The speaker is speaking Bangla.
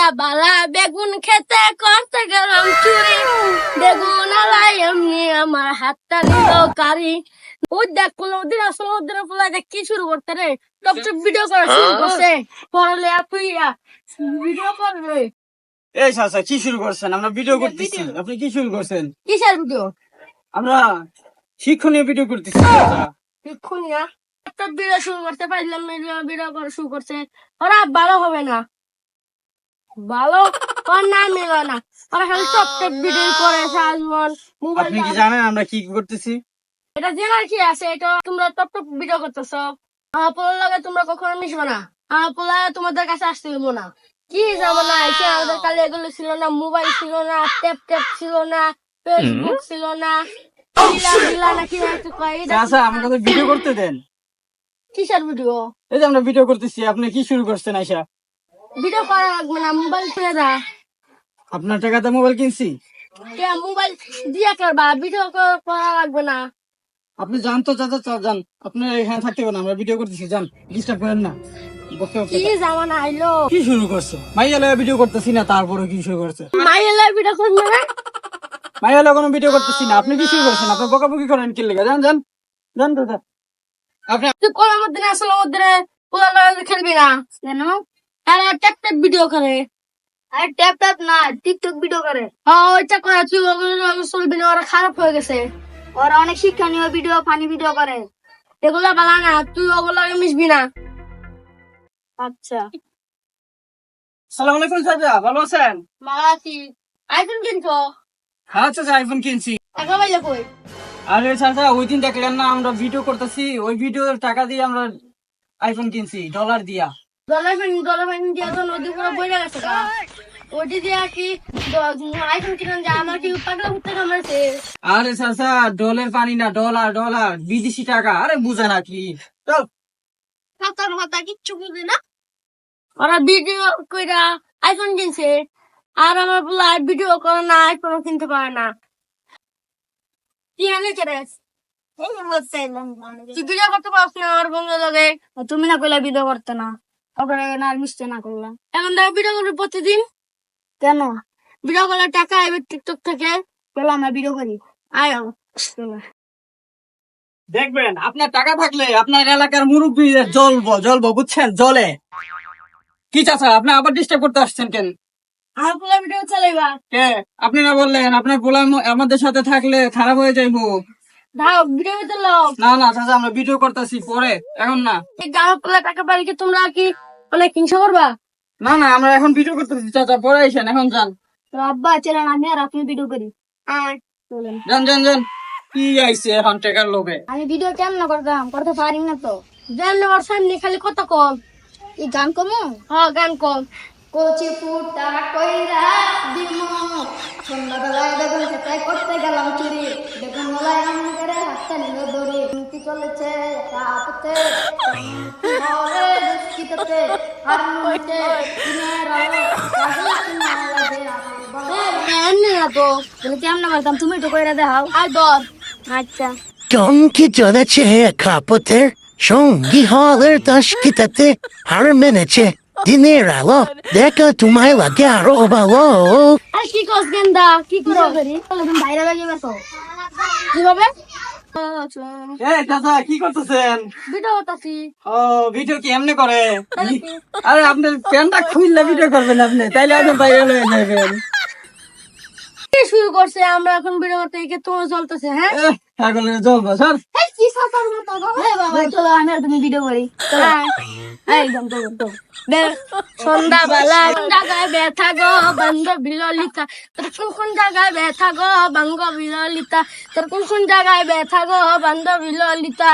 সন্ধ্যা বালা বেগুন খেতে করতে গেলাম চুরি। বেগুন আলাই এমনি আমার হাতটা নিল কারি। ওই দেখ কোন ওদের আসলে ওদের পোলা দেখ কি শুরু করতে রে? টপ টপ ভিডিও করা শুরু করছে। পড়লে আপুইয়া ভিডিও করবে। এই চাচা কি শুরু করছেন? আমরা ভিডিও করতেছি। আপনি কি শুরু করছেন? কিসের ভিডিও আমরা শিক্ষণীয় ভিডিও করতেছি। এক্ষুনি না একটা ভিডিও শুরু করতে পারলাম ভিডিও করা শুরু করছে। ওরা ভালো হবে না। ভালো? ওর নাম নিল না। ওরা খালি টপ টপ ভিডিও করে সাজমন মোবাইল আপনি কি জানেন আমরা কি করতেছি? এটা জেনার কি আছে? এটা তোমরা টপ টপ ভিডিও করতেছ। আমার পোলার লাগে তোমরা কখনো মিশবে না। আমার পোলা তোমাদের কাছে আসতে দেবো না। কি যাব না এসে আমাদের কালে এগুলো ছিল না। মোবাইল ছিল না ট্যাপ ট্যাপ ছিল না ফেসবুক ছিল না না চাচা আমাকে তো ভিডিও করতে দেন। কিসের ভিডিও? এই যে আমরা ভিডিও করতেছি আপনি কি শুরু করছেন আইসা ভিডিও করা লাগবে না মোবাইল ছেড়ে দা আপনার টাকাতে মোবাইল কিনছি? মোবাইল দিয়ে করবা ভিডিও করা লাগবে না আপনি যান তো চাচা যান। আপনি এখানে থাকতে পারেন আমরা ভিডিও করতেছি যান। ডিস্টার্ব করেন না। বসে বসে। কি জামানা আইলো? কি শুরু করছে? মাইয়া লয়ে ভিডিও করতেছি না তারপরে কি শুরু করছে? ভিডিও না? মাইয়া লয়ে কোনো ভিডিও করতেছি না আপনি কি শুরু করছেন? আপনি বকাবকি করেন কি লেগে? যান যান। যান তো যান। আপনি তুই কোন মধ্যে আসলে মধ্যে খেলবি না? কেন আরে ট্যাপ ট্যাপ ভিডিও করে। আরে ট্যাপ ট্যাপ না টিকটক ভিডিও করে। হ্যাঁ ওইটা করে তুই ওগুলো চলবি না ওরা খারাপ হয়ে গেছে। ওরা অনেক শিক্ষণীয় ভিডিও ফানি ভিডিও করে। এগুলো বালা না তুই ওগুলো মিশবি না। আচ্ছা। সালাম আলাইকুম চাচা ভালো আছেন? মালাসি আইফোন কিনছো? হ্যাঁ চাচা আইফোন কিনছি। টাকা পাইলে কই? আরে চাচা ওই দিন দেখলেন না আমরা ভিডিও করতেছি ওই ভিডিওর টাকা দিয়ে আমরা আইফোন কিনছি ডলার দিয়া। ডলার ফ্যান দিয়ে তো নদী পুরো বইরে গেছে ওটি দিয়ে কি আইফোন যা আমার কি পাগলা ঘুরতে কামড়েছে আরে চাচা ডলার পানি না ডলার ডলার বিদেশি টাকা আরে বুঝে না কি। কাতার মাথা কিচ্ছু বুঝি না। ওরা ভিডিও কইরা আইফোন কিনছে আর আমার বলা ভিডিও করে না আইফোন কিনতে পারে না। কি তুই ভিডিও করতে পারছ না আমার বন্ধু লাগে। তুমি না কইলা ভিডিও করতে না। আর মিশতে না করলাম। এখন দেখো ভিডিও করবি প্রতিদিন। কেন? ভিডিও করলে টাকা আইবে টিকটক থেকে চলো আমরা ভিডিও করি। আয় দেখবেন আপনার টাকা থাকলে আপনার এলাকার মুরব্বী জ্বলবো জ্বলবো বুঝছেন? জলে কি চাচা আপনি আবার ডিস্টার্ব করতে আসছেন কেন? আর পুরো ভিডিও চালাইবা? কে? আপনি না বললেন আপনার পোলা আমাদের সাথে থাকলে খারাপ হয়ে যাইবো। দাও ভিডিও না না চাচা আমরা ভিডিও করতেছি পরে। এখন না। পোলা টাকা পাই কি তোমরা কি অনেক হিংসা করবা না না আমরা এখন ভিডিও করতেছি চাচা পরে আইসেন এখন যান। আব্বা চলেন আমি আর আপনি ভিডিও করি। যান যান যান। কি আইছে এখন টেকার লোভে? আমি ভিডিও কেমন করতাম? করতে পারি না তো। জানলে ওর সামনে খালি কত কম। এই গান কমো? হ্যাঁ গান কম। কচি ফুটা কইরা দিমু সন্ধ্যাবেলায় বেগুন খেতে করতে গেলাম চুরি। বেগুন গলায় এমন করে হাতটা নিল দড়ি। চলেছে রাতে। আর কাজে কিনা লাগে এমনি কেমন করতাম তুমি তো কইরা দেখাও আর দর আচ্ছা টঙ্কি চলেছে কাপতে সঙ্গী হলের তাস্কিতাতে হার মেনেছে দিনের আলো দেখা তোমায় লাগে আরও ভালো আর কি কস গেন্দা কি করে করি বাইরে লাগে কীভাবে এই চাচা কি করতেছেন? ভিডিও করতেছি। ও ভিডিও কি এমনি করে? আরে আপনি প্যান্টটা খুললে ভিডিও করবেন আপনি তাইলে আপনি বাইরে হয়ে যাবেন। কি শুরু করছে? আমরা এখন ভিডিও করতে গিয়ে তোমার চলতেছে হ্যাঁ? ছাগলের জলবা স্যার এই কি সাতার মতো গো? এই বাবা চলো আমি আর তুমি ভিডিও করি। একদম তো তো সন্ধ্যা বেলা কোন জায়গায় ব্যথা গো বন্ধ বিললিতা। তোর কোন কোন জায়গায় ব্যথা গো বঙ্গ বিললিতা? তোর কোন কোন জায়গায় ব্যথা গো বন্ধ বিললিতা?